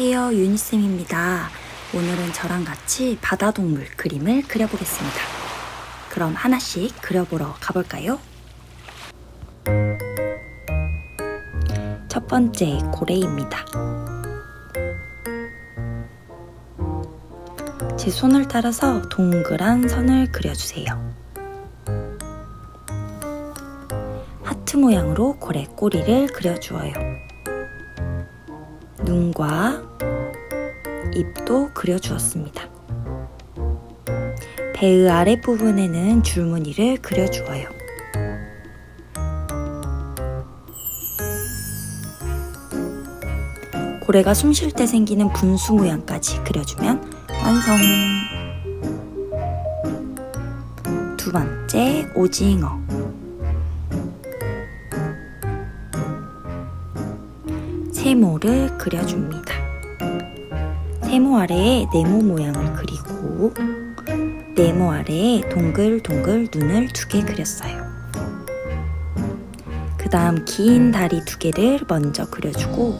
안녕하세요 유니쌤입니다. 오늘은 저랑 같이 바다동물 그림을 그려보겠습니다. 그럼 하나씩 그려보러 가볼까요? 첫 번째 고래입니다. 제 손을 따라서 동그란 선을 그려주세요. 하트 모양으로 고래 꼬리를 그려주어요 눈과 입도 그려주었습니다. 배의 아랫부분에는 줄무늬를 그려주어요. 고래가 숨 쉴 때 생기는 분수 모양까지 그려주면 완성! 두 번째, 오징어. 세모를 그려줍니다. 세모 아래에 네모 모양을 그리고 네모 아래에 동글동글 눈을 두 개 그렸어요. 그 다음 긴 다리 두 개를 먼저 그려주고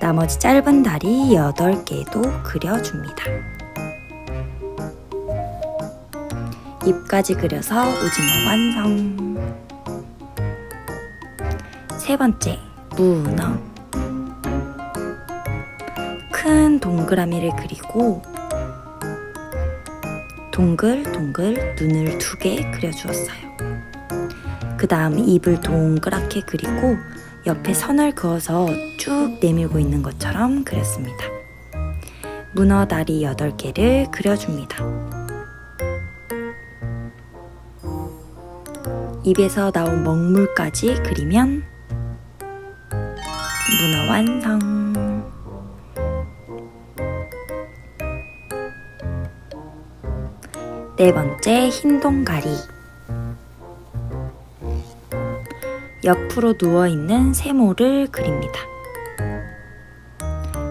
나머지 짧은 다리 8개도 그려줍니다. 입까지 그려서 오징어 완성! 세 번째, 문어. 큰 동그라미를 그리고 동글동글 눈을 두 개 그려주었어요. 그 다음 입을 동그랗게 그리고 옆에 선을 그어서 쭉 내밀고 있는 것처럼 그렸습니다. 문어 다리 8개를 그려줍니다. 입에서 나온 먹물까지 그리면 문어 완성! 네 번째 흰 동가리 옆으로 누워있는 세모를 그립니다.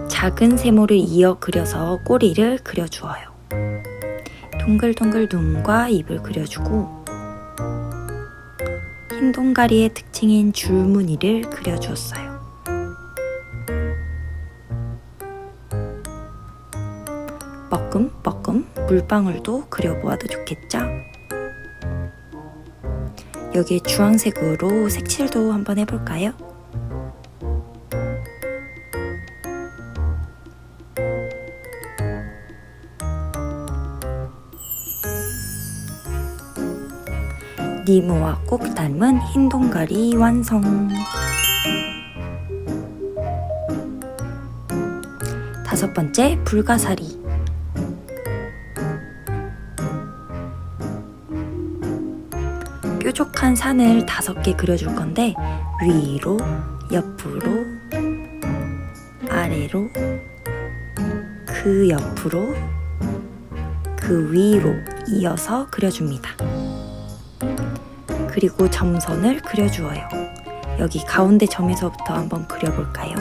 작은 세모를 이어 그려서 꼬리를 그려주어요. 동글동글 눈과 입을 그려주고 흰 동가리의 특징인 줄무늬를 그려주었어요. 뻐끔뻐끔 물방울도 그려보아도 좋겠죠? 여기에 주황색으로 색칠도 한번 해볼까요? 니모와 꼭 닮은 흰 동가리 완성! 다섯 번째 불가사리 뾰족한 산을 다섯 개 그려줄 건데 위로, 옆으로, 아래로, 그 옆으로, 그 위로 이어서 그려줍니다. 그리고 점선을 그려주어요. 여기 가운데 점에서부터 한번 그려볼까요?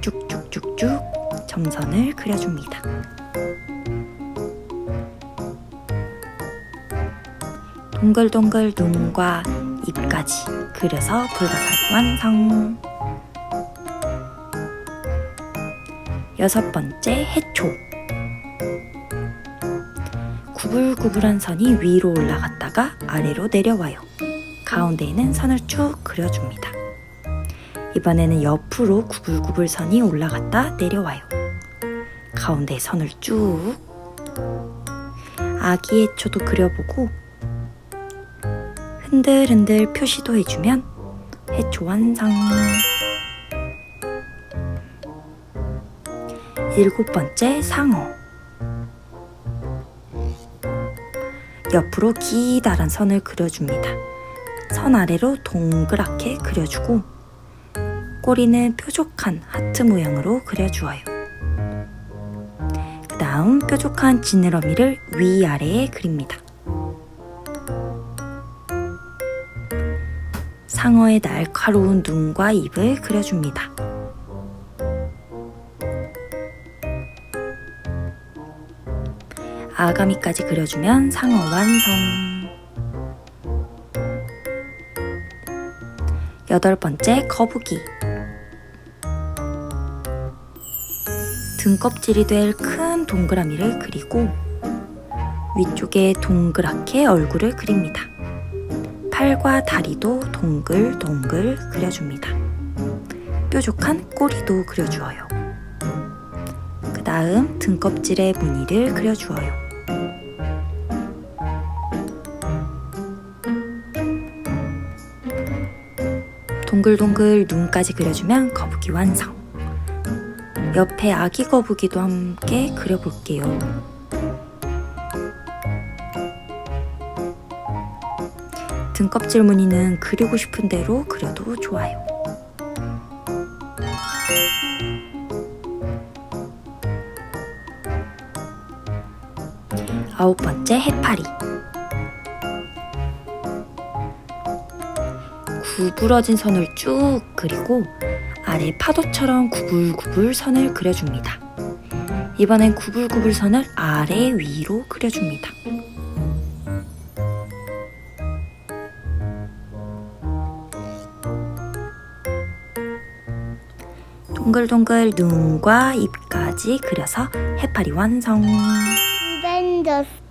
쭉쭉쭉쭉 점선을 그려줍니다. 동글동글 눈과 입까지 그려서 불가사리 완성. 여섯 번째 해초. 구불구불한 선이 위로 올라갔다가 아래로 내려와요. 가운데에는 선을 쭉 그려줍니다. 이번에는 옆으로 구불구불 선이 올라갔다 내려와요. 가운데 선을 쭉 아기 해초도 그려보고 흔들흔들 표시도 해주면 해초 완성. 일곱 번째 상어. 옆으로 기다란 선을 그려줍니다. 선 아래로 동그랗게 그려주고 꼬리는 뾰족한 하트 모양으로 그려주어요. 그 다음 뾰족한 지느러미를 위아래에 그립니다. 상어의 날카로운 눈과 입을 그려줍니다. 아가미까지 그려주면 상어 완성. 여덟 번째 거북이. 등껍질이 될 큰 동그라미를 그리고 위쪽에 동그랗게 얼굴을 그립니다. 팔과 다리도 동글동글 그려줍니다. 뾰족한 꼬리도 그려주어요. 그 다음 등껍질에 무늬를 그려주어요. 동글동글 눈까지 그려주면 거북이 완성. 옆에 아기 거북이도 함께 그려볼게요. 등껍질 무늬는 그리고 싶은 대로 그려도 좋아요. 아홉 번째 해파리. 구부러진 선을 쭉 그리고 아래 파도처럼 구불구불 선을 그려줍니다. 이번엔 구불구불 선을 아래 위로 그려줍니다. 동글동글 눈과 입까지 그려서 해파리 완성. 벤더스.